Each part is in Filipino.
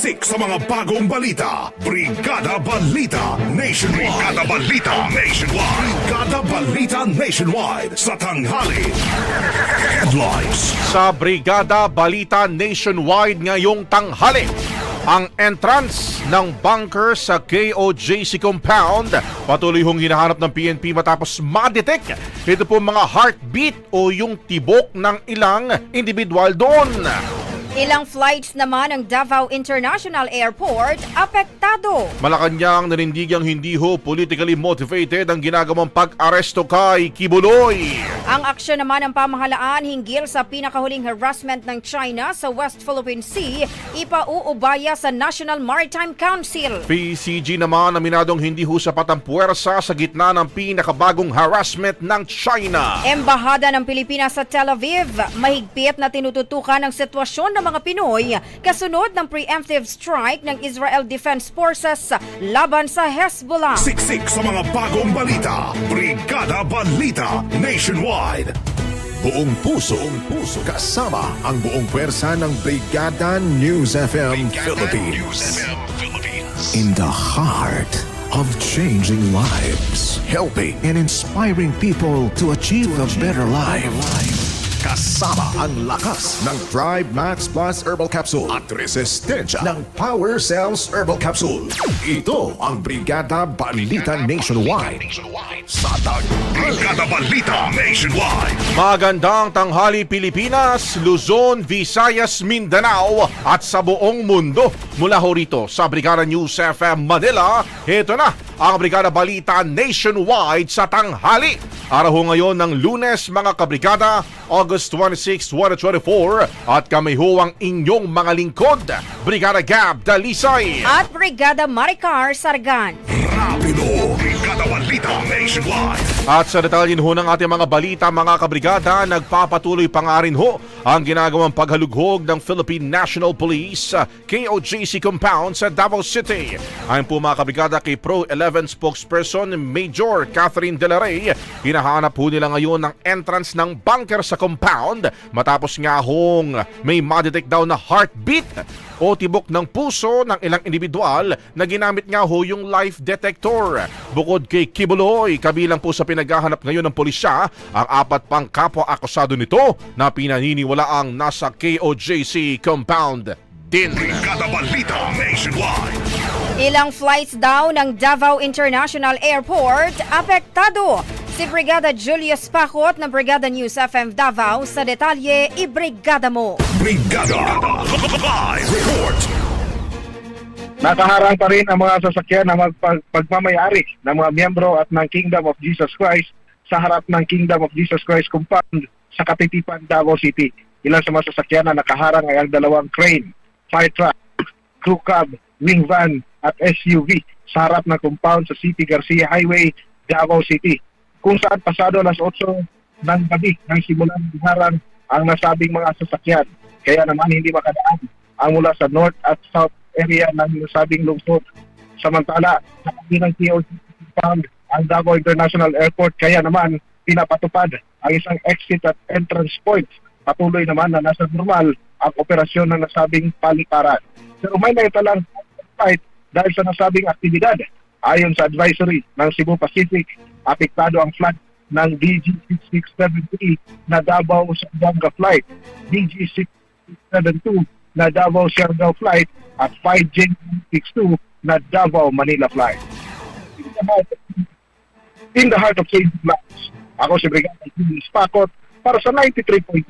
Siksik sa mga bagong balita. Brigada Balita Nationwide. Brigada Balita Nationwide. Brigada Balita Nationwide sa tanghali. Headlines. Sa Brigada Balita Nationwide ngayong tanghali. Ang entrance ng bunker sa KOJC compound patuloy hong hinahanap ng PNP matapos ma-detect ito po mga heartbeat o yung tibok ng ilang individual doon. Ilang flights naman ng Davao International Airport apektado. Malacanang nanindigang hindi ho politically motivated ang ginagawang pag-aresto kay Kibuloy. Ang aksyon naman ng pamahalaan hinggil sa pinakahuling harassment ng China sa West Philippine Sea ipauubaya sa National Maritime Council. PCG naman aminadong hindi ho sapat ang puwersa sa gitna ng pinakabagong harassment ng China. Embahada ng Pilipinas sa Tel Aviv, mahigpit na tinututukan ang sitwasyon ng mga Pinoy kasunod ng preemptive strike ng Israel Defense Forces laban sa Hezbollah. Siksik sa mga bagong balita. Brigada Balita Nationwide. Buong puso, buong puso kasama ang buong pwersa ng Brigada News FM Philippines. In the heart of changing lives, helping and inspiring people to achieve a better life. Kasama ang lakas ng Drive Max Plus Herbal Capsule at resistensya ng Power Cells Herbal Capsule. Ito ang Brigada Balita Nationwide. Sa Brigada Balita Nationwide. Magandang tanghali Pilipinas, Luzon, Visayas, Mindanao at sa buong mundo. Mula ho rito sa Brigada News FM Manila, ito na ang Brigada Balita Nationwide sa tanghali. Araw ho ngayon ng lunes mga kabrigada, August 26, 2024 at kami ho ang inyong mga lingkod, Brigada Gab Dalisay. At Brigada Maricar Sargan. Rapido. Brigada Balita Nationwide. At sa detalyin ho ng ating mga balita mga kabrigada, nagpapatuloy pa ho ang ginagawang paghalughog ng Philippine National Police sa KOJC compound sa Davao City. Ayon po mga kabrigada kay Pro 11 spokesperson Major Catherine De La Rey, hinahanap po nila ngayon ng entrance ng bunker sa compound matapos nga hong may madetect daw na heartbeat o tibok ng puso ng ilang individual na ginamit nga ho yung life detector. Bukod kay Kibuloy, kabilang po sa pinaghahanap ngayon ng pulisya ang apat pang kapwa akusado nito na pinaniniwala ang nasa KOJC compound din. Brigada Balita Nationwide. Ilang flights daw ng Davao International Airport apektado. Si Brigada Julius Pakot ng Brigada News FM Davao sa detalye, ibrigada mo. Brigada Live Report Nakaharang pa rin ang mga sasakyan na magpag- pagmamayari ng mga miyembro at ng Kingdom of Jesus Christ sa harap ng Kingdom of Jesus Christ compound sa Katitipan, Davao City. Ilan sa mga sasakyan na nakaharang ay ang dalawang crane, fire truck, crew cab, wing van at SUV sa harap ng compound sa City Garcia Highway, Davao City. Kung saan pasado alas 8 ng gabi nang simulan ng harang ang nasabing mga sasakyan. Kaya naman hindi makadaan ang mula sa north at south area ng nasabing lungsod. Samantala, sa kabilang TOC ang Davao International Airport kaya naman pinapatupad ang isang exit at entrance point. Patuloy naman na nasa normal ang operasyon ng nasabing palikaran. Pero may naitalang fight dahil sa nasabing aktibidad. Ayon sa advisory ng Cebu Pacific, apektado ang flight ng DG6673 na Davao Siargao flight, DG6672 na Davao Siargao flight at 5J62 na Davao Manila flight. In the heart of, of changing lives, ako si Brigada Julius Pakot para sa 93.1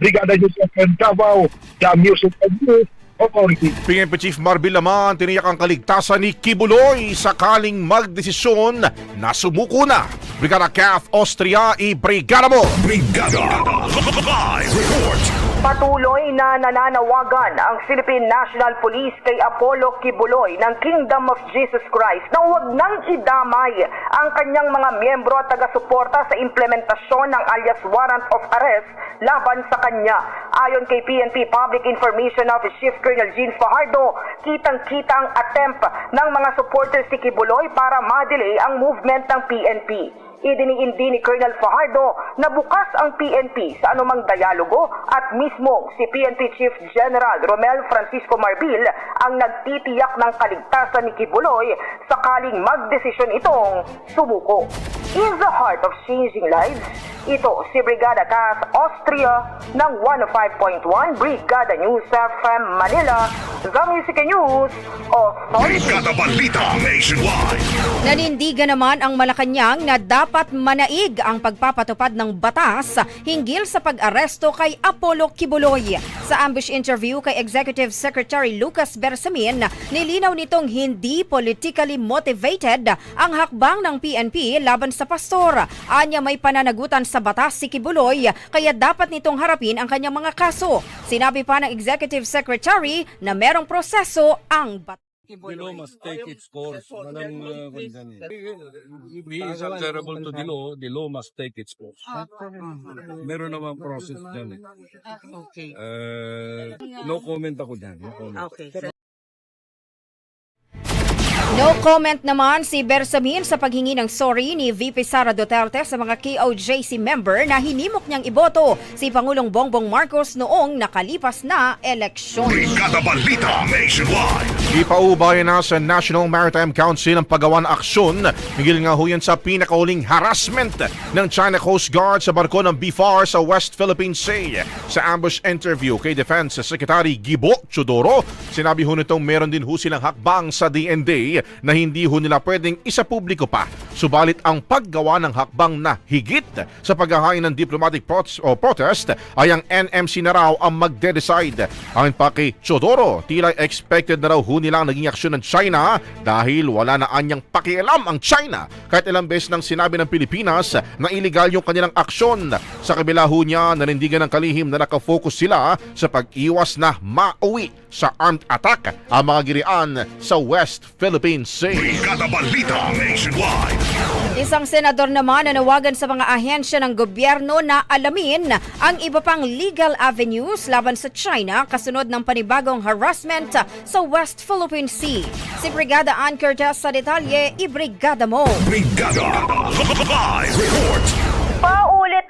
Brigada News FM Davao, The Music and News Authority. PNP Chief Marbil naman tiniyak ang kaligtasan ni Kibuloy sakaling magdesisyon na sumuko na. Brigada Kath Austria, i-brigada mo! Brigada Live Report Patuloy na nananawagan ang Philippine National Police kay Apollo Kibuloy ng Kingdom of Jesus Christ na huwag nang idamay ang kanyang mga miyembro at taga-suporta sa implementasyon ng alias warrant of arrest laban sa kanya. Ayon kay PNP Public Information Office Chief Colonel Jean Fajardo, kitang-kita ang attempt ng mga supporters ni Kibuloy para madelay ang movement ng PNP. Idiniin din ni Colonel Fajardo na bukas ang PNP sa anumang dialogo at mismo si PNP Chief General Romel Francisco Marbil ang nagtitiyak ng kaligtasan ni Kibuloy sakaling magdesisyon itong sumuko. In the heart of changing lives, ito si Brigada Kath Austria ng 105.1 Brigada News FM Manila, The Music News Authority. Brigada Balita Nationwide Nanindigan naman ang Malacanang na dapat manaig ang pagpapatupad ng batas hinggil sa pag-aresto kay Apollo Kibuloy. Sa ambush interview kay Executive Secretary Lucas Bersamin, nilinaw nitong hindi politically motivated ang hakbang ng PNP laban sa pastor. Anya may pananagutan sa batas si Kibuloy kaya dapat nitong harapin ang kanyang mga kaso. Sinabi pa ng Executive Secretary na merong proseso ang batas. The law must take its course. Walang uh. If he is answerable to the law, the law must take its course. Meron naman process dyan eh. Okay. Uh, no comment ako dyan. No comment. Okay. No comment naman si Bersamin sa paghingi ng sorry ni VP Sara Duterte sa mga KOJC member na hinimok niyang iboto si Pangulong Bongbong Marcos noong nakalipas na eleksyon. Brigada Balita Nationwide Ipaubayan na sa National Maritime Council ang paggawa ng aksyon higil nga ho sa pinakauling harassment ng China Coast Guard sa barko ng BFAR sa West Philippine Sea. Sa ambush interview kay Defense Secretary Gibo Chodoro, sinabi ho nitong meron din ho silang hakbang sa DND na hindi ho nila pwedeng isa publiko pa. Subalit ang paggawa ng hakbang na higit sa paghahain ng diplomatic prot- o protest ay ang NMC na raw ang magde-decide. Ayon pa kay Chodoro, tila expected na raw ho nila ang naging aksyon ng China dahil wala na anyang pakialam ang China kahit ilang beses nang sinabi ng Pilipinas na illegal yung kanilang aksyon. Sa kabila ho niya, nanindigan ng kalihim na nakafocus sila sa pag-iwas na mauwi sa armed attack ang mga girian sa West Brigada Balita Nationwide Isang senador naman nanawagan sa mga ahensya ng gobyerno na alamin ang iba pang legal avenues laban sa China kasunod ng panibagong harassment sa West Philippine Sea. Si Brigada Ann Curtis sa detalye, ibrigada mo. Brigada Live Report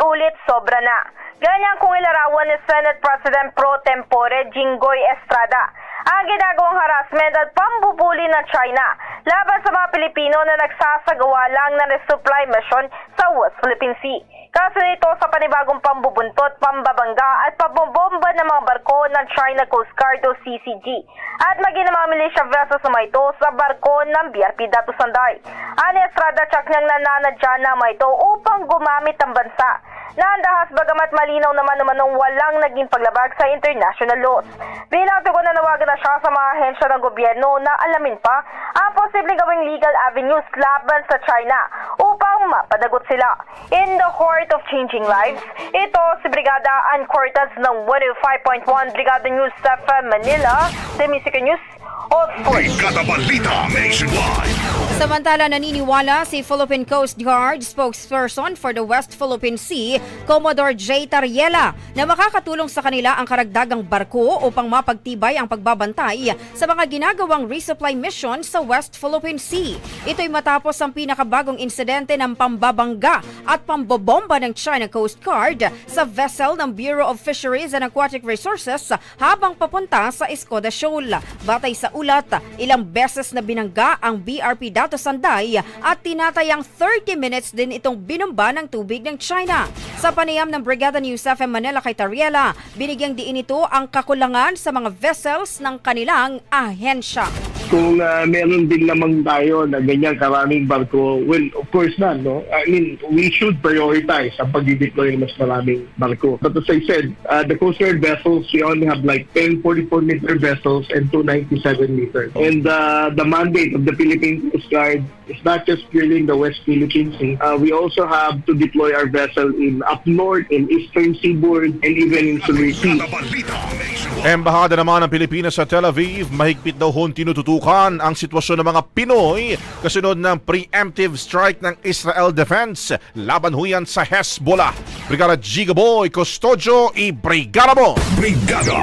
Paulit-ulit sobra na. Ganyan kung ilarawan ni Senate President Pro Tempore Jinggoy Estrada ang ginagawang harassment at pambubuli ng China laban sa mga Pilipino na nagsasagawa lang ng resupply mission sa West Philippine Sea. Kaso nito sa panibagong pambubuntot, pambabangga at pambobomba ng mga barko ng China Coast Guard o CCG at maging ng mga militia vessels na ito sa barko ng BRP Datu Sanday. Ani Estrada tsak niyang nananadya na ito upang gumamit ang bansa. Naandahas bagamat malinaw naman naman walang naging paglabag sa international laws. Bilang tugon na nawagan na siya sa mga ahensya ng gobyerno na alamin pa ang posibleng gawing legal avenues laban sa China upang mapadagot sila. In the heart of changing lives, ito si Brigada Ann Cortez ng 105.1 Brigada News sa Manila, The Music News Sports. Brigada Balita Nationwide. Samantala naniniwala si Philippine Coast Guard spokesperson for the West Philippine Sea, Commodore J. Tariela, na makakatulong sa kanila ang karagdagang barko upang mapagtibay ang pagbabantay sa mga ginagawang resupply mission sa West Philippine Sea. Ito'y matapos ang pinakabagong insidente ng pambabangga at pambobomba ng China Coast Guard sa vessel ng Bureau of Fisheries and Aquatic Resources habang papunta sa Escoda Shoal. Batay sa ulat, ilang beses na binangga ang BRP Dato Sanday at tinatayang 30 minutes din itong binomba ng tubig ng China. Sa panayam ng Brigada News FM Manila kay Tariela, binigyang diin ito ang kakulangan sa mga vessels ng kanilang ahensya. Kung uh, meron din naman tayo na ganyan karaming barko, well, of course na, no? I mean, we should prioritize ang pag-deploy ng mas maraming barko. But as I said, uh, the Coast Guard vessels, we only have like 10 44-meter vessels and 2 97-meter. And uh, the mandate of the Philippine Coast Guard is not just in the West Philippine Sea. Uh, we also have to deploy our vessel in up north, in eastern seaboard, and even in Sulawesi. Embahada naman ng Pilipinas sa Tel Aviv, mahigpit daw hon tinututukan ang sitwasyon ng mga Pinoy kasunod ng preemptive strike ng Israel Defense laban huyan sa Hezbollah. Brigada Gigaboy Custodio i Brigada mo! Brigada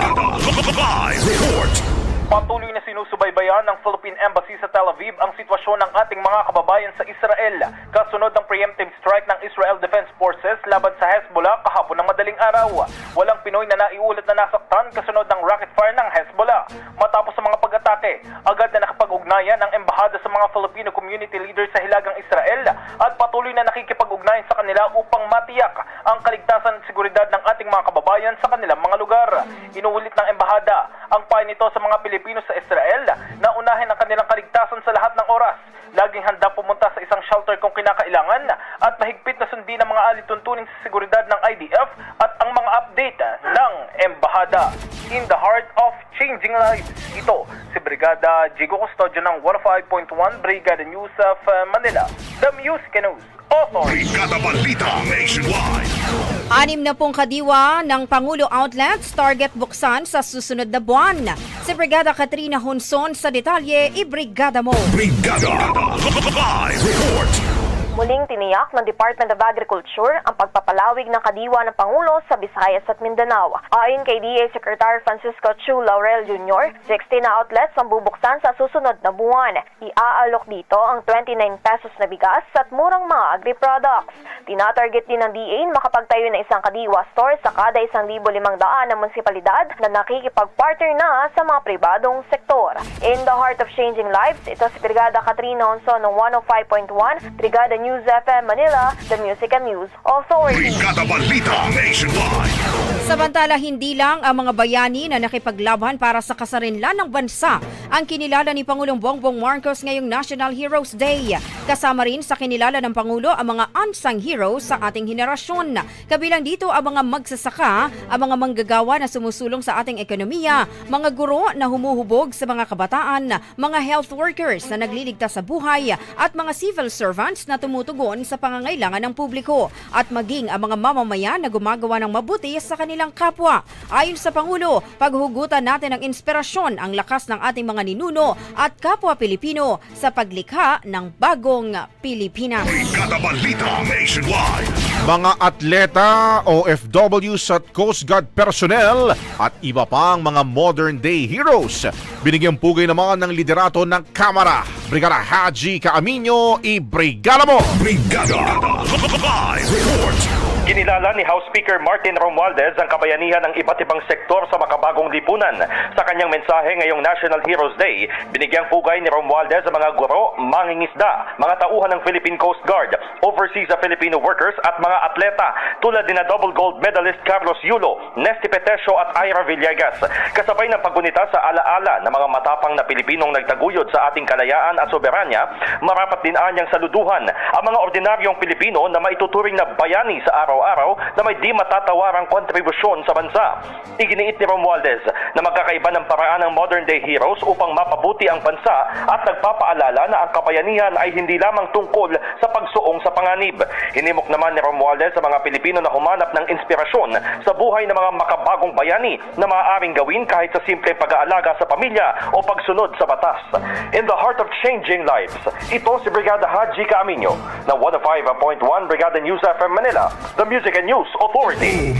Live Report. Patuloy na sinusubaybayan ng Philippine Embassy sa Tel Aviv ang sitwasyon ng ating mga kababayan sa Israel kasunod ng preemptive strike ng Israel Defense Forces laban sa Hezbollah kahapon ng madaling araw. Walang Pinoy na naiulat na nasaktan kasunod ng rocket fire ng Hezbollah. Matapos sa mga pag-atake, agad na nakapag-ugnayan ang embahada sa mga Filipino community leaders sa Hilagang Israel patuloy na nakikipag-ugnayan sa kanila upang matiyak ang kaligtasan at seguridad ng ating mga kababayan sa kanilang mga lugar. Inuulit ng embahada ang payo nito sa mga Pilipino sa Israel na unahin ang kanilang kaligtasan sa lahat ng oras. Laging handa pumunta sa isang shelter kung kinakailangan at mahigpit na sundin ang mga alituntunin sa seguridad ng IDF at ang mga update ng embahada. In the heart changing lives, ito si Brigada Jigo Custodio ng 105.1 Brigada News of uh, Manila, The Music News Authority. Brigada Balita Nationwide. Anim na pong kadiwa ng Pangulo Outlets target buksan sa susunod na buwan. Si Brigada Katrina Hunson sa detalye, i-brigada mo. Brigada Live Report. Muling tiniyak ng Department of Agriculture ang pagpapalawig ng kadiwa ng Pangulo sa Visayas at Mindanao. Ayon kay DA Secretary Francisco Chu Laurel Jr., 16 na outlets ang bubuksan sa susunod na buwan. Iaalok dito ang 29 pesos na bigas at murang mga agri-products. Tinatarget din ng DA makapagtayo ng isang kadiwa store sa kada 1,500 na munisipalidad na nakikipag-partner na sa mga pribadong sektor. In the heart of changing lives, ito si Brigada Katrina Honson ng 105.1, Brigada News FM Manila, The Music and News Authority. Brigada Balita Nationwide. Samantala, hindi lang ang mga bayani na nakipaglaban para sa kasarinlan ng bansa ang kinilala ni Pangulong Bongbong Marcos ngayong National Heroes Day. Kasama rin sa kinilala ng Pangulo ang mga unsung heroes sa ating henerasyon. Kabilang dito ang mga magsasaka, ang mga manggagawa na sumusulong sa ating ekonomiya, mga guro na humuhubog sa mga kabataan, mga health workers na nagliligtas sa buhay, at mga civil servants na tumutugon sa pangangailangan ng publiko, at maging ang mga mamamayan na gumagawa ng mabuti sa kanilang kapwa. Ayon sa Pangulo, paghugutan natin ng inspirasyon ang lakas ng ating mga ninuno at kapwa Pilipino sa paglikha ng bagong Pilipinas. Balita Nationwide. Mga atleta, OFWs at Coast Guard personnel at iba pang mga modern day heroes. Binigyang pugay naman ng liderato ng Kamara. Brigada Haji Kaaminyo, i-brigada mo! Brigada Live Report. Kinilala ni House Speaker Martin Romualdez ang kabayanihan ng iba't ibang sektor sa makabagong lipunan. Sa kanyang mensahe ngayong National Heroes Day, binigyang pugay ni Romualdez ang mga guro, mangingisda, mga tauhan ng Philippine Coast Guard, overseas sa Filipino workers at mga atleta tulad ni na double gold medalist Carlos Yulo, Nesty Petesio at Ira Villegas. Kasabay ng paggunita sa alaala ng mga matapang na Pilipinong nagtaguyod sa ating kalayaan at soberanya, marapat din anyang saluduhan ang mga ordinaryong Pilipino na maituturing na bayani sa araw-araw na may di matatawarang kontribusyon sa bansa. Iginiit ni Romualdez na magkakaiba ng paraan ng modern day heroes upang mapabuti ang bansa at nagpapaalala na ang kapayanihan ay hindi lamang tungkol sa pagsuong sa panganib. Hinimok naman ni Romualdez sa mga Pilipino na humanap ng inspirasyon sa buhay ng mga makabagong bayani na maaaring gawin kahit sa simple pag-aalaga sa pamilya o pagsunod sa batas. In the heart of changing lives, ito si Brigada Haji Caaminyo ng 105.1 Brigada News FM Manila, the Music and News Authority.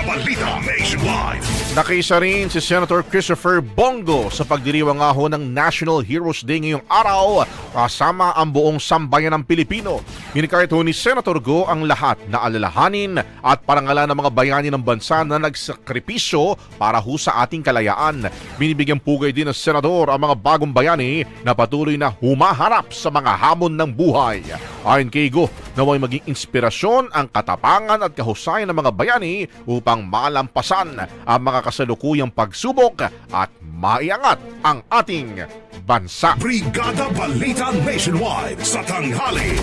Balita Nationwide. Nakisa rin si Senator Christopher Bongo sa pagdiriwang ho ng National Heroes Day ngayong araw kasama ang buong sambayan ng Pilipino. Minikahit ho ni Senator Go ang lahat na alalahanin at parangalan ng mga bayani ng bansa na nagsakripisyo para ho sa ating kalayaan. Binibigyan pugay din ng Senador ang mga bagong bayani na patuloy na humaharap sa mga hamon ng buhay. Ayon kay Go, naway maging inspirasyon ang katapangan at kahusayan ng mga bayani upang malampasan ang mga kasalukuyang pagsubok at maiangat ang ating bansa. Brigada Balita Nationwide sa tanghali.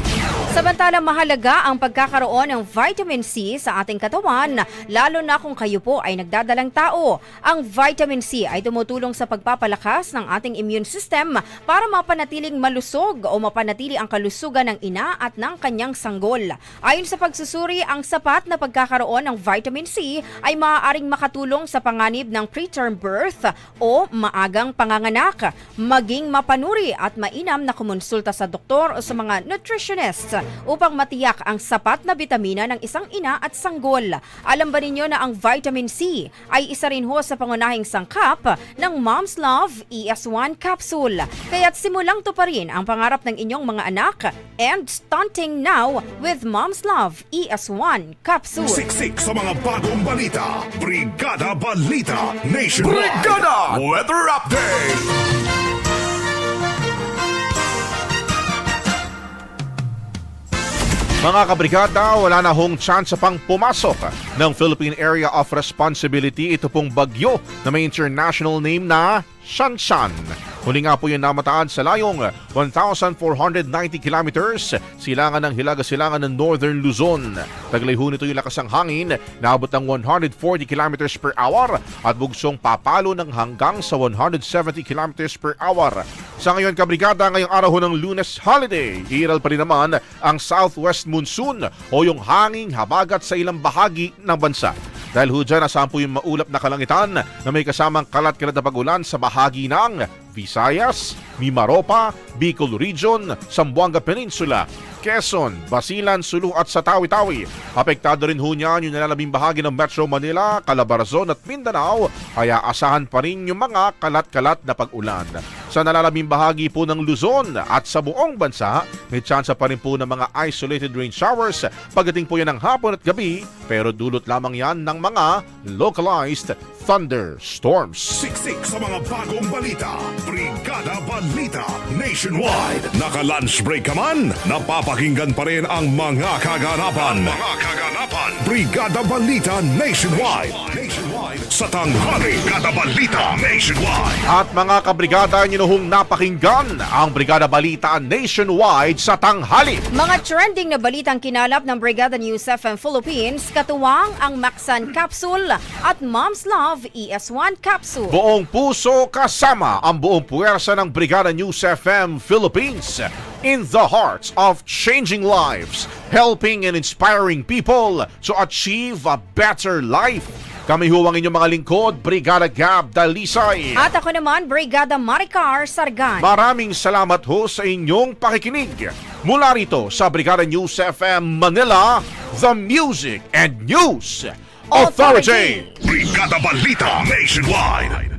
Samantalang mahalaga ang pagkakaroon ng vitamin C sa ating katawan, lalo na kung kayo po ay nagdadalang tao. Ang vitamin C ay tumutulong sa pagpapalakas ng ating immune system para mapanatiling malusog o mapanatili ang kalusugan ng ina at ng kanyang sanggol. Ayon sa pagsusuri, ang sapat na pagkakaroon ng vitamin C ay maaaring makatulong sa panganib ng preterm birth o maagang panganganak. Maging mapanuri at mainam na kumonsulta sa doktor o sa mga nutritionist upang matiyak ang sapat na bitamina ng isang ina at sanggol. Alam ba ninyo na ang vitamin C ay isa rin ho sa pangunahing sangkap ng Mom's Love ES1 capsule. Kaya't simulang to pa rin ang pangarap ng inyong mga anak and stunting now with Mom's Love ES1 capsule. Siksik sa mga bagong balita. Brigada Balita Nationwide. Brigada Weather Update! Mga kabrigada, wala na hong chance pang pumasok ng Philippine Area of Responsibility. Ito pong bagyo na may international name na Shanshan. Huli nga po yung namataan sa layong 1,490 kilometers silangan ng Hilaga Silangan ng Northern Luzon. Taglay ho nito yung lakas ng hangin na abot ng 140 kilometers per hour at bugsong papalo ng hanggang sa 170 kilometers per hour. Sa ngayon kabrigada, ngayong araw ho ng lunes holiday, iral pa rin naman ang southwest monsoon o yung hanging habagat sa ilang bahagi ng bansa. Dahil ho dyan, asahan po yung maulap na kalangitan na may kasamang kalat-kalat na pagulan sa bahagi ng Visayas, Mimaropa, Bicol Region, Zamboanga Peninsula, Quezon, Basilan, Sulu at sa Tawi-Tawi. Apektado rin ho niyan yung nalalabing bahagi ng Metro Manila, Calabarzon at Mindanao, kaya asahan pa rin yung mga kalat-kalat na pag-ulan. Sa nalalabing bahagi po ng Luzon at sa buong bansa, may tsansa pa rin po ng mga isolated rain showers pagdating po yan ng hapon at gabi, pero dulot lamang yan ng mga localized thunderstorms. Siksik sa mga bagong balita. Brigada Balita Nationwide. Naka-lunch break ka man, napapakinggan pa rin ang mga kaganapan. mga kaganapan. Brigada Balita Nationwide. Nationwide. Sa tanghali, Brigada Balita Nationwide. At mga kabrigada, nyo napakinggan ang Brigada Balita Nationwide sa tanghali. Mga trending na balitang kinalap ng Brigada News FM Philippines, katuwang ang Maxan Capsule at Mom's Love ES1 Capsule. Buong puso kasama ang buong puwersa ng Brigada News FM Philippines in the hearts of changing lives, helping and inspiring people to achieve a better life. Kami huwang inyong mga lingkod, Brigada Gab Dalisay. At ako naman, Brigada Maricar Sargan. Maraming salamat ho sa inyong pakikinig. Mula rito sa Brigada News FM Manila, the Music and News Authority. Brigada Balita Nationwide.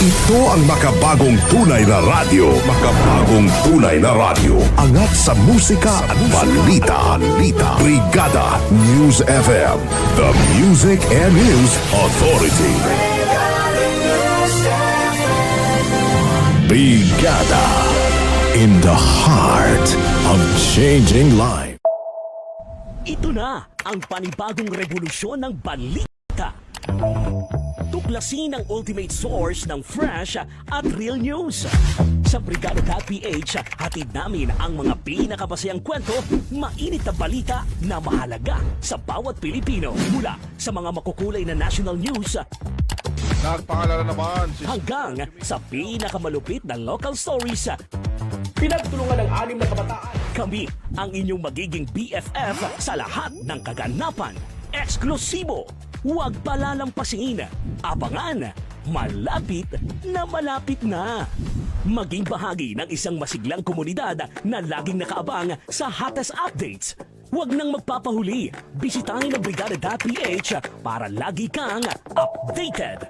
Ito ang makabagong tunay na radyo. Makabagong tunay na radyo. Angat sa musika at balita. Balita. Brigada News FM. The Music and News Authority. Brigada in the heart of changing life. Ito na ang panibagong revolusyon ng balita. Tuklasin ang ultimate source ng fresh at real news. Sa Brigada.ph, hatid namin ang mga pinakabasayang kwento, mainit na balita na mahalaga sa bawat Pilipino. Mula sa mga makukulay na national news Nagpaalala naman si hanggang sa pinakamalupit na local stories. Pinagtulungan ng anim na kabataan. Kami ang inyong magiging BFF sa lahat ng kaganapan. Eksklusibo. Huwag palalampasin. Abangan. Malapit na malapit na. Maging bahagi ng isang masiglang komunidad na laging nakaabang sa hottest updates. Huwag nang magpapahuli. Bisitahin ang Brigada.ph para lagi kang updated.